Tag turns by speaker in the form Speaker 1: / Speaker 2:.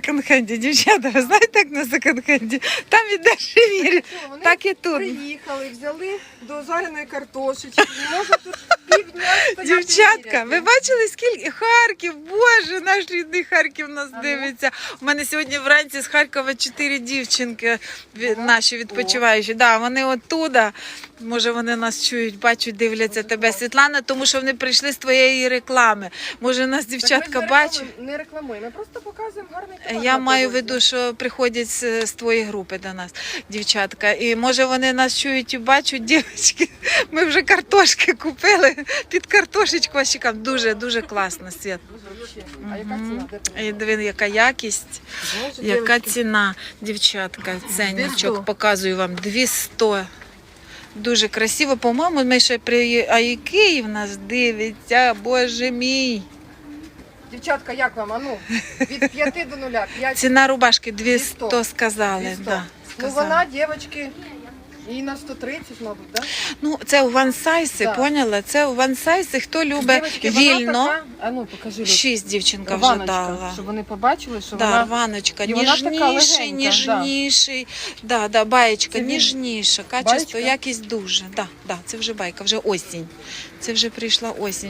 Speaker 1: секонд-хенді, дівчата, ви знаєте, як на секонд-хенді? Там і дешевірі,
Speaker 2: Що, вони
Speaker 1: так і тут.
Speaker 2: приїхали, взяли до жареної картошечки. І може тут
Speaker 1: Дівчатка, ви бачили, скільки Харків, Боже, наш рідний Харків нас
Speaker 2: Ага.
Speaker 1: дивиться. У мене сьогодні вранці з Харкова чотири дівчинки наші відпочиваючі. Да, вони оттуда. Може, вони нас чують, бачать, дивляться тебе, Світлана, тому що вони прийшли з твоєї реклами. Може, нас дівчатка
Speaker 2: ж не рекламуємо- Не рекламуємо, ми просто показуємо гарний товар.
Speaker 1: Я маю в виду, що приходять з, з твоєї групи до нас, дівчатка. І може вони нас чують і бачать, дівчатки. Ми вже картошки купили під картошечку. ось. Дуже дуже класно світ.
Speaker 2: А яка ціна?
Speaker 1: І диви, яка якість, яка ціна, дівчатка. Ценничок показую вам 200. Дуже красиво. По-моєму, ми ще при а і Київ нас дивиться, боже мій.
Speaker 2: Дівчатка, як вам? Ану, від 5 до 0. 5
Speaker 1: Ціна рубашки 200
Speaker 2: 200
Speaker 1: сказали.
Speaker 2: 200.
Speaker 1: Да,
Speaker 2: Ну вона, дівчатки, і на 130, мабуть, так?
Speaker 1: Ну, це у вансайси,
Speaker 2: да.
Speaker 1: поняла? Це у вансайси, хто любить
Speaker 2: вона
Speaker 1: вільно.
Speaker 2: така- А ну, покажи.
Speaker 1: Шість дівчинка вже
Speaker 2: Ваночка,
Speaker 1: дала.
Speaker 2: щоб вони побачили, що
Speaker 1: Да,
Speaker 2: вона...
Speaker 1: Ваночка,
Speaker 2: І вона така
Speaker 1: ніжніший,
Speaker 2: легенька, да.
Speaker 1: ніжніший. Да. Да, баєчка,
Speaker 2: Це він-
Speaker 1: ніжніша. Качество,
Speaker 2: Баєчка?
Speaker 1: якість дуже. Да, да, це вже байка, вже осінь. Це вже прийшла осінь.